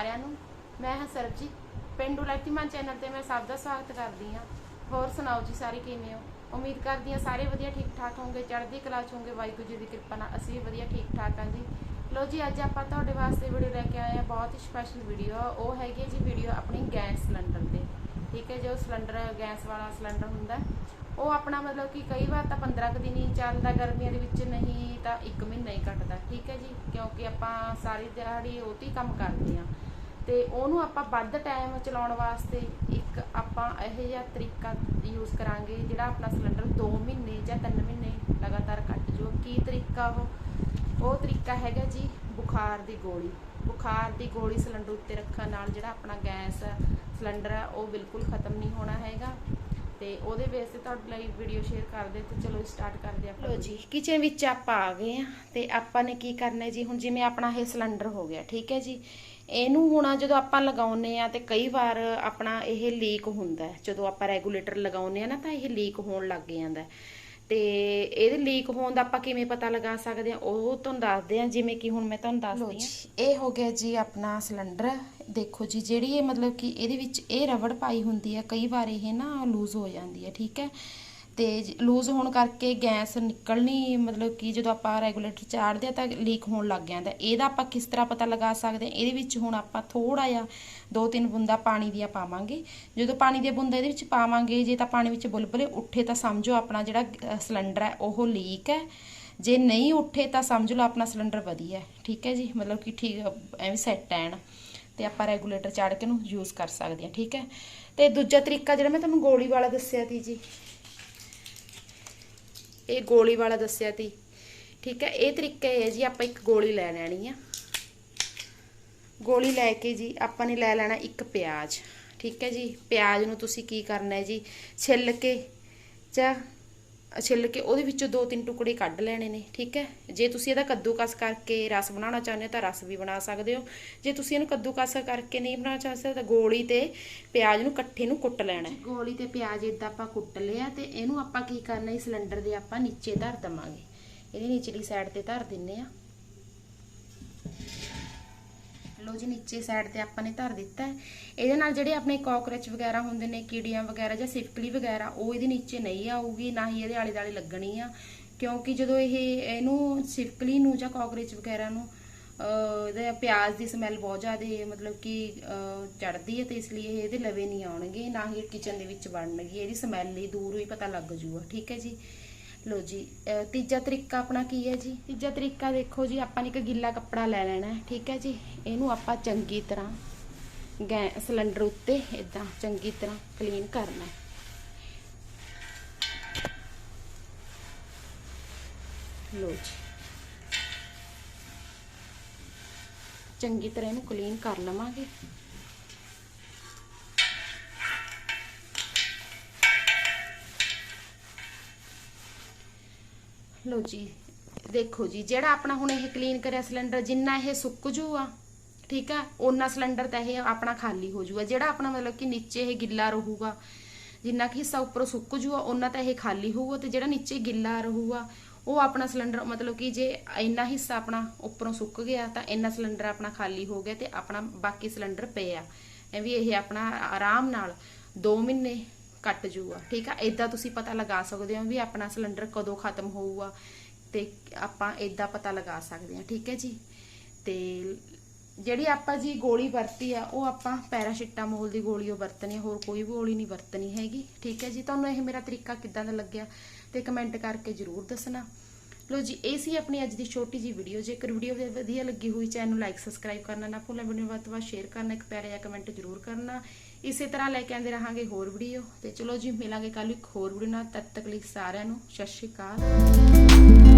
ਸਾਰਿਆਂ ਨੂੰ। ਮੈਂ ਹਾਂ ਸਰਬਜੀਤ ਪਿੰਡੂ ਲੈਟੀਮਾਨ ਚੈਨਲ ਤੇ ਮੈਂ ਸਭ ਦਾ ਸਵਾਗਤ ਕਰਦੀ ਹਾਂ। ਹੋਰ ਸੁਣਾਓ ਜੀ ਸਾਰੇ ਕਿਵੇਂ ਹੋ? ਉਮੀਦ ਕਰਦੀ ਹਾਂ ਸਾਰੇ ਵਧੀਆ ਠੀਕ ਠਾਕ ਹੋਗੇ ਚੜ੍ਹਦੀ ਕਲਾ ਚ ਹੋਵੋਗੇ ਵਾਹਿਗੁਰੂ ਜੀ ਦੀ ਕਿਰਪਾ ਨਾਲ ਅਸੀਂ ਵਧੀਆ ਠੀਕ ਠਾਕ ਹਾਂ ਜੀ। ਲੋ ਜੀ, ਅੱਜ ਆਪਾਂ ਤੁਹਾਡੇ ਵਾਸਤੇ ਵੀਡੀਓ ਲੈ ਕੇ ਆਏ ਆ ਬਹੁਤ ਹੀ ਸਪੈਸ਼ਲ ਵੀਡੀਓ ਉਹ ਹੈਗੀ ਜੀ ਵੀਡੀਓ ਆਪਣੀ ਗੈਸ ਸਿਲੰਡਰ ਤੇ। ਠੀਕ ਹੈ ਜੋ ਸਿਲੰਡਰ, ਗੈਸ ਵਾਲਾ ਸਿਲੰਡਰ ਹੁੰਦਾ ਉਹ ਆਪਣਾ ਮਤਲਬ ਕਿ ਕਈ ਵਾਰ ਤਾਂ 15 ਦਿਨ ਹੀ ਚੱਲਦਾ, ਗਰਮੀਆਂ ਦੇ ਵਿੱਚ ਨਹੀਂ ਤਾਂ 1 ਮਹੀਨਾ ਹੀ ਕੱਟਦਾ ਠੀਕ ਹੈ ਜੀ, ਕਿਉਂਕਿ ਆਪਾਂ ਸਾਰੀ ਦਿਹਾੜੀ ਉਹ ਤੇ ਕੰਮ ਕਰਦੇ ਆ ਤੇ ਉਹਨੂੰ ਆਪਾਂ ਵੱਧ ਟਾਈਮ ਚਲਾਉਣ ਵਾਸਤੇ ਇੱਕ ਆਪਾਂ ਇਹੋ ਜਿਹਾ ਤਰੀਕਾ ਯੂਜ਼ ਕਰਾਂਗੇ, ਜਿਹੜਾ ਆਪਣਾ ਸਿਲੰਡਰ 2 ਮਹੀਨੇ ਜਾਂ 3 ਮਹੀਨੇ ਲਗਾਤਾਰ ਕੱਟ ਜੂ ਕੀ ਤਰੀਕਾ ਉਹ? ਉਹ ਤਰੀਕਾ ਹੈਗਾ ਜੀ ਬੁਖਾਰ ਦੀ ਗੋਲੀ। ਬੁਖਾਰ ਦੀ ਗੋਲੀ ਸਿਲੰਡਰ ਉੱਤੇ ਰੱਖਣ ਨਾਲ ਜਿਹੜਾ ਆਪਣਾ ਗੈਸ ਸਿਲੰਡਰ ਆ, ਉਹ ਬਿਲਕੁਲ ਖਤਮ ਨਹੀਂ ਹੋਣਾ ਹੈਗਾ। ਤੇ ਉਹਦੇ ਬੇਸ ਤੇ ਤੁਹਾਡੇ ਲਈ ਵੀਡੀਓ ਸ਼ੇਅਰ ਕਰਦੇ ਤੇ ਚਲੋ ਸਟਾਰਟ ਕਰਦੇ ਆਪਾਂ ਲੋ ਜੀ ਕਿਚਨ ਵਿੱਚ ਆਪਾਂ ਆ ਗਏ ਆ ਤੇ ਆਪਾਂ ਨੇ ਕੀ ਕਰਨਾ ਜੀ? ਹੁਣ ਜਿਵੇਂ ਆਪਣਾ ਇਹ ਸਿਲੰਡਰ ਹੋ ਗਿਆ, ਠੀਕ ਹੈ ਜੀ? ਇਹਨੂੰ ਹੁਣ ਜਦੋਂ ਆਪਾਂ ਲਗਾਉਨੇ ਆ ਤੇ ਕਈ ਵਾਰ ਆਪਣਾ ਇਹ ਲੀਕ ਹੁੰਦਾ ਜਦੋਂ ਆਪਾਂ ਰੈਗੂਲੇਟਰ ਲਗਾਉਨੇ ਆ ਨਾ ਤਾਂ ਇਹ ਲੀਕ ਹੋਣ ਲੱਗ ਜਾਂਦਾ ਹੈ। ਤੇ ਇਹਦੇ ਲੀਕ ਹੋਣ ਦਾ ਆਪਾਂ ਕਿਵੇਂ ਪਤਾ ਲਗਾ ਸਕਦੇ ਆ ਉਹ ਤੁਹਾਨੂੰ ਦੱਸਦੇ ਆ ਜਿਵੇਂ ਕਿ ਹੁਣ ਮੈਂ ਤੁਹਾਨੂੰ ਦੱਸਦੀ ਆ ਇਹ ਹੋ ਗਿਆ ਜੀ ਆਪਣਾ ਸਿਲੰਡਰ ਦੇਖੋ ਜੀ ਜਿਹੜੀ ਇਹ ਮਤਲਬ ਕਿ ਇਹਦੇ ਵਿੱਚ ਇਹ ਰਬੜ ਪਾਈ ਹੁੰਦੀ ਹੈ ਕਈ ਵਾਰ ਇਹ ਨਾ ਲੂਜ਼ ਹੋ ਜਾਂਦੀ ਹੈ ਠੀਕ ਹੈ? ਤੇ ਲੂਜ਼ ਹੋਣ ਕਰਕੇ ਗੈਸ ਨਿਕਲਣੀ, ਮਤਲਬ ਕਿ ਜਦੋਂ ਆਪਾਂ ਰੈਗੂਲੇਟਰ ਚਾੜਦੇ ਆ ਤਾਂ ਲੀਕ ਹੋਣ ਲੱਗ ਜਾਂਦਾ। ਇਹਦਾ ਆਪਾਂ ਕਿਸ ਤਰ੍ਹਾਂ ਪਤਾ ਲਗਾ ਸਕਦੇ ਆ ਇਹਦੇ ਵਿੱਚ ਹੁਣ ਆਪਾਂ ਥੋੜਾ ਜਿਹਾ ਦੋ ਤਿੰਨ ਬੂੰਦਾ ਪਾਣੀ ਦੀਆਂ ਪਾਵਾਂਗੇ। ਜਦੋਂ ਪਾਣੀ ਦੀਆਂ ਬੂੰਦਾਂ ਇਹਦੇ ਵਿੱਚ ਪਾਵਾਂਗੇ, ਜੇ ਤਾਂ ਪਾਣੀ ਵਿੱਚ ਬੁਲਬੁਲੇ ਉੱਠੇ ਤਾਂ ਸਮਝੋ ਆਪਣਾ ਜਿਹੜਾ ਸਿਲੰਡਰ ਹੈ, ਉਹ ਲੀਕ ਹੈ। ਜੇ ਨਹੀਂ ਉੱਠੇ ਤਾਂ ਸਮਝ ਲਓ ਆਪਣਾ ਸਿਲੰਡਰ ਵਧੀਆ ਠੀਕ ਹੈ ਜੀ? ਮਤਲਬ ਕਿ ਠੀਕ, ਐਵੇਂ ਸੈੱਟ ਐਨ। ਤੇ ਆਪਾਂ ਰੈਗੂਲੇਟਰ ਚਾੜ ਕੇ ਨੂੰ ਯੂਜ਼ ਕਰ ਸਕਦੇ ਹਾਂ। ਠੀਕ ਹੈ? ਤੇ ਦੂਜਾ ਤਰੀਕਾ ਜਿਹੜਾ ਮੈਂ ਤੁਹਾਨੂੰ ਗੋਲੀ ਵਾਲਾ ਦੱਸਿਆ ਸੀ ਜੀ ਇਹ ਗੋਲੀ ਵਾਲਾ ਦੱਸਿਆ ਤੀ। ਠੀਕ ਹੈ, ਇਹ ਤਰੀਕਾ ਇਹ ਹੈ ਜੀ, ਆਪਾਂ ਇੱਕ ਗੋਲੀ ਲੈ ਲੈਣੀ ਆ। ਗੋਲੀ ਲੈ ਕੇ ਜੀ, ਆਪਾਂ ਨੇ ਲੈ ਲੈਣਾ ਇੱਕ ਪਿਆਜ਼। ਠੀਕ ਹੈ ਜੀ, ਪਿਆਜ਼ ਨੂੰ ਤੁਸੀਂ ਕੀ ਕਰਨਾ ਹੈ ਜੀ, ਛਿੱਲ ਕੇ ਜਾਂ ਛਿੱਲ ਕੇ ਉਹਦੇ ਵਿੱਚੋਂ ਦੋ ਤਿੰਨ ਟੁਕੜੇ ਕੱਢ ਲੈਣੇ ਨੇ, ਠੀਕ ਹੈ? ਜੇ ਤੁਸੀਂ ਇਹਦਾ ਕੱਦੂਕਸ ਕਰਕੇ ਰਸ ਬਣਾਉਣਾ ਚਾਹੁੰਦੇ ਹੋ ਤਾਂ ਰਸ ਵੀ ਬਣਾ ਸਕਦੇ ਹੋ। ਜੇ ਤੁਸੀਂ ਇਹਨੂੰ ਕੱਦੂਕਸ ਕਰਕੇ ਨਹੀਂ ਬਣਾਉਣਾ ਚਾਹੁੰਦੇ ਤਾਂ ਗੋਲੀ ਤੇ ਪਿਆਜ਼ ਨੂੰ ਇਕੱਠੇ ਨੂੰ ਕੁੱਟ ਲੈਣਾ ਗੋਲੀ ਤੇ ਪਿਆਜ਼ ਇਦਾਂ ਆਪਾਂ ਕੁੱਟ ਲਿਆ ਤੇ ਇਹਨੂੰ ਆਪਾਂ ਕੀ ਕਰਨਾ ਹੈ ਸਿਲੰਡਰ ਦੇ ਆਪਾਂ ਨੀਚੇ ਧਰ ਦਵਾਂਗੇ। ਇਹਦੀ ਨੀਚਲੀ ਸਾਈਡ ਤੇ ਧਰ ਦਿੰਨੇ ਆ। ਲੋ ਜੀ ਨੀਚੇ ਸਾਈਡ ਤੇ ਆਪਾਂ ਨੇ ਧਰ ਦਿੱਤਾ ਹੈ। ਇਹਦੇ ਨਾਲ ਜਿਹੜੇ ਆਪਣੇ ਕਾਕਰੋਚ ਵਗੈਰਾ ਹੁੰਦੇ ਨੇ ਕੀੜੀਆਂ ਵਗੈਰਾ ਜਾਂ ਸਿਫਕਲੀ ਵਗੈਰਾ ਉਹ ਇਹਦੇ ਨੀਚੇ ਨਹੀਂ ਆਊਗੀ ਨਾ ਹੀ ਇਹਦੇ ਆਲੇ ਦਾਲੇ ਲੱਗਣੀ ਆ। ਕਿਉਂਕਿ ਜਦੋਂ ਇਹ ਇਹਨੂੰ ਸਿਫਕਲੀ ਨੂੰ ਜਾਂ ਕਾਕਰੋਚ ਵਗੈਰਾ ਨੂੰ ਅਹ, ਇਹਦੇ ਪਿਆਜ਼ ਦੀ ਸਮੈਲ ਬਹੁਤ ਜ਼ਿਆਦਾ ਮਤਲਬ ਕਿ ਚੜਦੀ ਹੈ ਤੇ ਇਸ ਲਈ ਇਹ ਇਹਦੇ ਲਵੇ ਨਹੀਂ ਆਉਣਗੇ ਨਾ ਹੀ ਕਿਚਨ ਦੇ ਵਿੱਚ ਬਣਨਗੇ ਇਹਦੀ ਸਮੈਲ ਲਈ ਦੂਰ ਹੀ ਪਤਾ ਲੱਗ ਜੂਗਾ। ਠੀਕ ਹੈ ਜੀ? ਲੋ ਜੀ ਤੀਜਾ ਤਰੀਕਾ ਆਪਣਾ ਕੀ ਹੈ ਜੀ? ਤੀਜਾ ਤਰੀਕਾ ਦੇਖੋ ਜੀ, ਆਪਾਂ ਨੇ ਇੱਕ ਗਿੱਲਾ ਕੱਪੜਾ ਲੈ ਲੈਣਾ ਠੀਕ ਹੈ ਜੀ? ਇਹਨੂੰ ਆਪਾਂ ਚੰਗੀ ਤਰ੍ਹਾਂ ਗੈ, ਸਿਲੰਡਰ ਉੱਤੇ ਇਦਾਂ ਚੰਗੀ ਤਰ੍ਹਾਂ ਕਲੀਨ ਕਰਨਾ ਹੈ। ਲੋ ਜੀ। ਚੰਗੀ ਤਰ੍ਹਾਂ ਇਹਨੂੰ ਕਲੀਨ ਕਰ ਲਵਾਂਗੇ। ਲੋ ਜੀ, ਦੇਖੋ ਜੀ, ਜਿਹੜਾ ਆਪਣਾ ਹੁਣ ਇਹ ਕਲੀਨ ਕਰਿਆ ਸਿਲੰਡਰ ਜਿੰਨਾ ਇਹ ਸੁੱਕ ਜੂਗਾ ਠੀਕ ਆ ਉਹਨਾਂ ਸਿਲੰਡਰ ਤਾਂ ਇਹ ਆਪਣਾ ਖਾਲੀ ਹੋ ਜੂਗਾ ਜਿਹੜਾ ਆਪਣਾ ਮਤਲਬ ਕਿ ਨੀਚੇ ਇਹ ਗਿੱਲਾ ਰਹੂਗਾ, ਜਿੰਨਾ ਕਿ ਹਿੱਸਾ ਉੱਪਰੋਂ ਸੁੱਕ ਜੂਗਾ ਉਹਨਾਂ ਤਾਂ ਇਹ ਖਾਲੀ ਹੋਊਗਾ ਤੇ ਜਿਹੜਾ ਨੀਚੇ ਗਿੱਲਾ ਰਹੂਗਾ, ਉਹ ਆਪਣਾ ਸਿਲੰਡਰ ਮਤਲਬ ਕਿ ਜੇ ਇੰਨਾ ਹਿੱਸਾ ਆਪਣਾ ਉੱਪਰੋਂ ਸੁੱਕ ਗਿਆ, ਤਾਂ ਇੰਨਾ ਸਿਲੰਡਰ ਆਪਣਾ ਖਾਲੀ ਹੋ ਗਿਆ ਤੇ ਆਪਣਾ ਬਾਕੀ ਸਿਲੰਡਰ ਪਏ ਆ ਐ ਵੀ ਇਹ ਆਪਣਾ ਆਰਾਮ ਨਾਲ 2 ਮਹੀਨੇ ਕੱਟ ਜੂਗਾ, ਠੀਕ ਆ? ਇਦਾਂ ਤੁਸੀਂ ਪਤਾ ਲਗਾ ਸਕਦੇ ਹੋ ਵੀ ਆਪਣਾ ਸਿਲੰਡਰ ਕਦੋਂ ਖਤਮ ਹੋਊਗਾ ਤੇ ਆਪਾਂ ਇਦਾਂ ਪਤਾ ਲਗਾ ਸਕਦੇ ਹਾਂ, ਠੀਕ ਹੈ ਜੀ? ਤੇ ਜਿਹੜੀ ਆਪਾਂ ਜੀ ਗੋਲੀ ਵਰਤੀ ਆ, ਉਹ ਆਪਾਂ ਪੈਰਾਸੀਟਾਮੋਲ ਦੀ ਗੋਲੀ ਉਹ ਵਰਤਣੀ ਹੋਰ ਕੋਈ ਵੀ ਗੋਲੀ ਨਹੀਂ ਵਰਤਣੀ ਹੈਗੀ, ਠੀਕ ਹੈ ਜੀ? ਤੁਹਾਨੂੰ ਇਹ ਮੇਰਾ ਤਰੀਕਾ ਕਿੱਦਾਂ ਦਾ ਲੱਗਿਆ ਤੇ ਕਮੈਂਟ ਕਰਕੇ ਜਰੂਰ ਦੱਸਣਾ। ਲੋ ਜੀ, ਇਹ ਸੀ ਆਪਣੀ ਅੱਜ ਦੀ ਛੋਟੀ ਜੀ ਵੀਡੀਓ ਜੇਕਰ ਵੀਡੀਓ ਵਧੀਆ ਲੱਗੀ ਹੋਈ ਚੈਨਲ ਨੂੰ ਲਾਈਕ ਸਬਸਕ੍ਰਾਈਬ ਕਰਨਾ ਨਾ ਭੁੱਲਣਾ ਵੀਡੀਓ ਵੱਧ ਤੋਂ ਵੱਧ ਸ਼ੇਅਰ ਕਰਨਾ, ਇੱਕ ਪਿਆਰਾ ਜਿਹਾ ਕਮੈਂਟ ਜਰੂਰ ਕਰਨਾ। ਇਸੇ ਤਰ੍ਹਾਂ ਲੈ ਕੇ ਆਂਦੇ ਰਹਾਂਗੇ ਹੋਰ ਵੀਡੀਓ। ਤੇ ਚਲੋ ਜੀ, ਮਿਲਾਂਗੇ ਕੱਲ ਇੱਕ ਹੋਰ ਵੀਡੀਓ ਨਾਲ। ਤਦ ਤੱਕ ਲਈ ਸਾਰਿਆਂ ਨੂੰ ਸਤਿ ਸ਼੍ਰੀ ਅਕਾਲ।